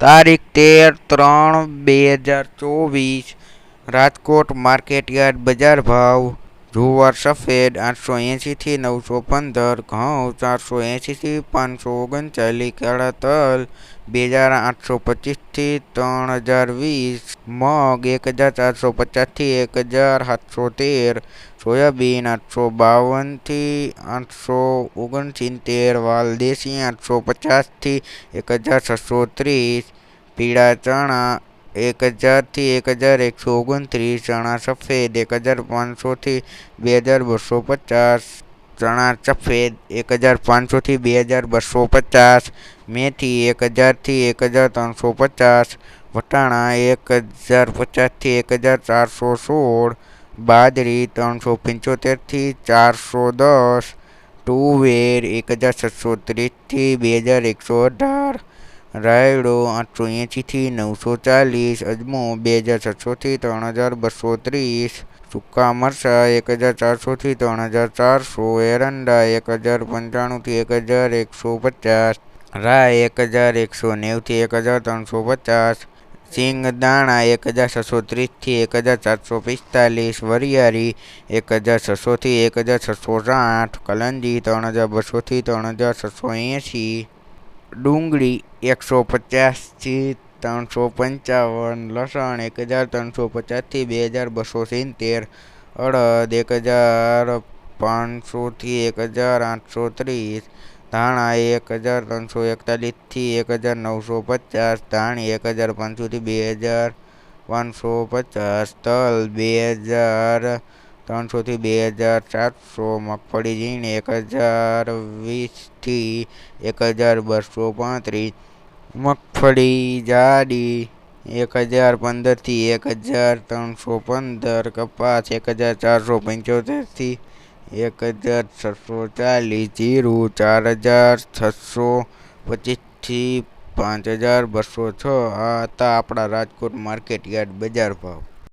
તારીખ તેર ત્રણ બે હજાર ચોવીસ રાજકોટ માર્કેટયાર્ડ બજાર ભાવ જુવાર સફેદ આઠસો એંશીથી નવસો પંદર, ઘઉં ચારસો એંશીથી પાંચસો ઓગણચાલીસ કાળા તલ બે હજાર આઠસો પચીસથી ત્રણ હજાર વીસ, મગ એક હજાર ચારસો પચાસથી એક હજાર સાતસો તેર, સોયાબીન આઠસો બાવનથી આઠસો ઓગણસિત્તેર વાલ દેશી આઠસો પચાસથી એક હજાર છસો ત્રીસ, પીળા ચણા એક હજારથી એક હજાર એકસો ઓગણત્રીસ ચણા સફેદ, એક હજાર પાંચસોથી બે હજાર બસો પચાસ ચણા સફેદ, એક હજાર પાંચસોથી બે હજાર બસો પચાસ મેથી, એક હજારથી એક હજાર ત્રણસો પચાસ વટાણા, એક હજાર પચાસથી એક હજાર ચારસો સોળ બાજરી, ત્રણસો પંચોતેરથી ચારસો દસ ટુ વેર એક હજાર છસો ત્રીસથી બે હજાર એકસો અઢાર રાયડો આઠસો એંશીથી નવસો ચાલીસ, અજમો બે હજાર છસોથી ત્રણ હજાર બસો ત્રીસ, સૂકા મરચાં એક હજાર ચારસોથી ત્રણ હજાર ચારસો, એરંડા એક હજાર પંચાણુંથી એક હજાર એકસો પચાસ, રાય એક હજાર એકસો નેવુંથી એક હજાર ત્રણસો પચાસ, સિંગ દાણા એક હજાર છસો ત્રીસથી એક હજાર ચારસો પિસ્તાલીસ વરિયારી એક હજાર છસોથી એક હજાર છસો સાઠ, કલંજી ત્રણ હજાર બસોથી ત્રણ હજાર છસો એંશી. ડુંગળી એકસો પચાસથી ત્રણસો પંચાવન લસણ એક હજાર ત્રણસો પચાસથી બે હજાર બસો સિત્તેર, અડદ એક હજાર પાંચસોથી એક હજાર આઠસો ત્રીસ ધાણા એક હજાર ત્રણસો એકતાલીસથી એક હજાર નવસો પચાસ ધાણી એક હજાર પાંચસોથી બે હજાર પાંચસો પચાસ તલ બે હજાર ત્રણસોથી બે હજાર ચારસો મગફળી ઝીણી, એક હજાર વીસથી એક હજાર બસો પાંત્રીસ. મગફળી જાડી, એક હજાર પંદરથી એક હજાર ત્રણસો પંદર. કપાસ, એક હજાર ચારસો પંચોતેરથી એક હજાર છસો ચાલીસ. જીરું, ચાર હજાર છસો પચીસથી પાંચ હજાર બસો છ. આ હતા આપણા રાજકોટ માર્કેટ યાર્ડ બજાર ભાવ.